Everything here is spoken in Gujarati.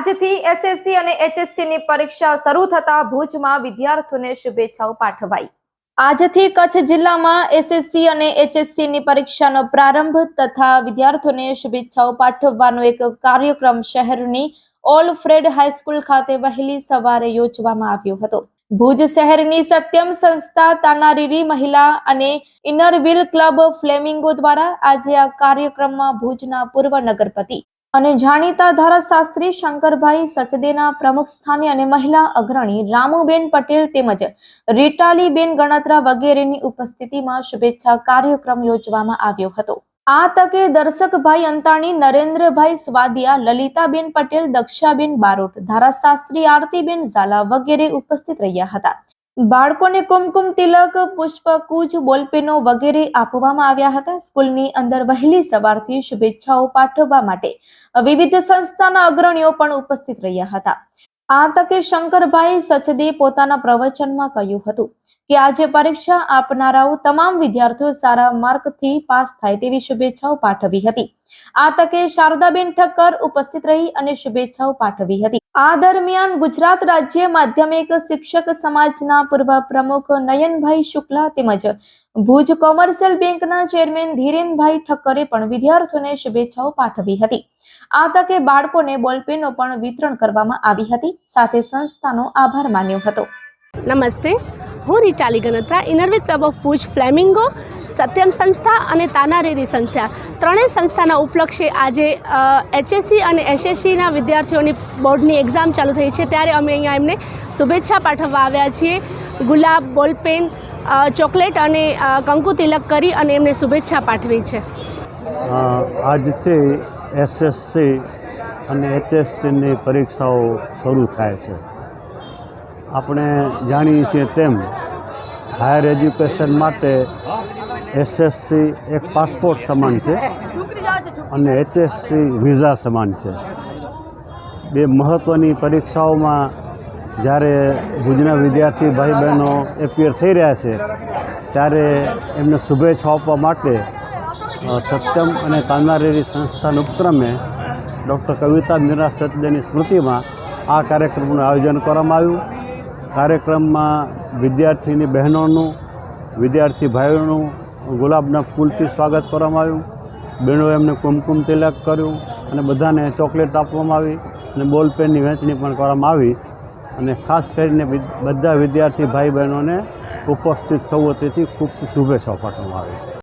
આજથી એસએસસી અને HSC ની પરીક્ષા શરૂ થતા ભુજમાં વિદ્યાર્થીઓને શુભેચ્છાઓ પાઠવાઈ. આજથી કચ્છ જિલ્લામાં એસએસસી અને HSC ની પરીક્ષાનો પ્રારંભ તથા વિદ્યાર્થીઓને શુભેચ્છાઓ પાઠવવાનો એક કાર્યક્રમ શહેરની ઓલ ફ્રેડ હાઈસ્કૂલ ખાતે વહેલી સવારે યોજવામાં આવ્યો હતો. ભુજ શહેરની સત્યમ સંસ્થા તાનારીરી મહિલા અને ઇનરવિલ ક્લબ ફ્લેમિંગો દ્વારા આજે આ કાર્યક્રમમાં ભુજના પૂર્વ નગરપતિ અને જાણીતા ધારાશાસ્ત્રી શંકરભાઈ સચદેના પ્રમુખ સ્થાને અને મહિલા અગ્રણી રામુબેન પટેલ તેમજ રીટાલીબેન ગણત્રા વગેરેની ઉપસ્થિતિમાં શુભેચ્છા કાર્યક્રમ યોજવામાં આવ્યો હતો. આ તકે દર્શકભાઈ અંતાણી, નરેન્દ્રભાઈ સ્વાદિયા, લલિતાબેન પટેલ, દક્ષાબેન બારોટ, ધારાશાસ્ત્રી આરતીબેન ઝાલા વગેરે ઉપસ્થિત રહ્યા હતા. બાળકોને કુમકુમ તિલક, પુષ્પકુચ, બોલપેનો વગેરે આપવામાં આવ્યા હતા. સ્કૂલની અંદર વહેલી સવારથી શુભેચ્છાઓ પાઠવવા માટે વિવિધ સંસ્થાના અગ્રણીઓ પણ ઉપસ્થિત રહ્યા હતા. આ તકે શંકરભાઈ સચદે પોતાના પ્રવચનમાં કહ્યું હતું કે આજે પરીક્ષા આપનારાઓ તમામ વિદ્યાર્થીઓ સારા માર્કથી પાસ થાય તેવી શુભેચ્છાઓ પાઠવી હતી. આ તકે શારદાબેન ઠક્કર ઉપસ્થિત રહી અને શુભેચ્છાઓ પાઠવી હતી. આ દરમિયાન ગુજરાત રાજ્ય માધ્યમિક શિક્ષક સમાજના પૂર્વ પ્રમુખ નયનભાઈ શુક્લા તેમજ ભુજ કોમર્શિયલ બેંકના ચેરમેન ધીરેનભાઈ ઠક્કરે પણ વિદ્યાર્થીઓને શુભેચ્છાઓ પાઠવી હતી. આ તકે બાળકોને બોલપેનો પણ વિતરણ કરવામાં આવી હતી. સાથે સંસ્થાનો આભાર માન્યો હતો. નમસ્તે. હું Ritali Ganatra inner wheel club of Bhuj flamingo Satyam સંસ્થા અને તાનારેરી સંસ્થા. ત્રણેય સંસ્થાના ઉપલક્ષે આજે એચએસસી અને એસએસસીના વિદ્યાર્થીઓની બોર્ડની એક્ઝામ ચાલુ થઈ છે. ત્યારે અમે અહીંયા એમને શુભેચ્છા પાઠવવા આવ્યા છીએ. ગુલાબ, બોલપેન ચોકલેટ અને કંકુ તિલક કરી અને એમને શુભેચ્છા પાઠવી છે. આજથી એસએસસી અને એચએસસીની પરીક્ષાઓ શરૂ થાય છે. આપણે જાણીએ છીએ તેમ, હાયર એજ્યુકેશન માટે એસએસસી એક પાસપોર્ટ સમાન છે અને એચએસસી વિઝા સમાન છે. બે મહત્ત્વની પરીક્ષાઓમાં જ્યારે ભુજના વિદ્યાર્થી ભાઈ બહેનો એપિયર થઈ રહ્યા છે, ત્યારે એમને શુભેચ્છા આપવા માટે સત્યમ અને તાનારેરી સંસ્થાના ઉપક્રમે ડૉક્ટર કવિતા મીરા સચદેની સ્મૃતિમાં આ કાર્યક્રમનું આયોજન કરવામાં આવ્યું. કાર્યક્રમમાં વિદ્યાર્થીની બહેનોનું, વિદ્યાર્થી ભાઈઓનું ગુલાબના ફૂલથી સ્વાગત કરવામાં આવ્યું. બહેનોએ એમને કુમકુમ તિલક કર્યું અને બધાને ચોકલેટ આપવામાં આવી અને બોલ પેનની વહેંચણી પણ કરવામાં આવી. અને ખાસ કરીને બધા વિદ્યાર્થી ભાઈ બહેનોને ઉપસ્થિત સૌ વતીથી ખૂબ શુભેચ્છાઓ પાઠવવામાં આવી.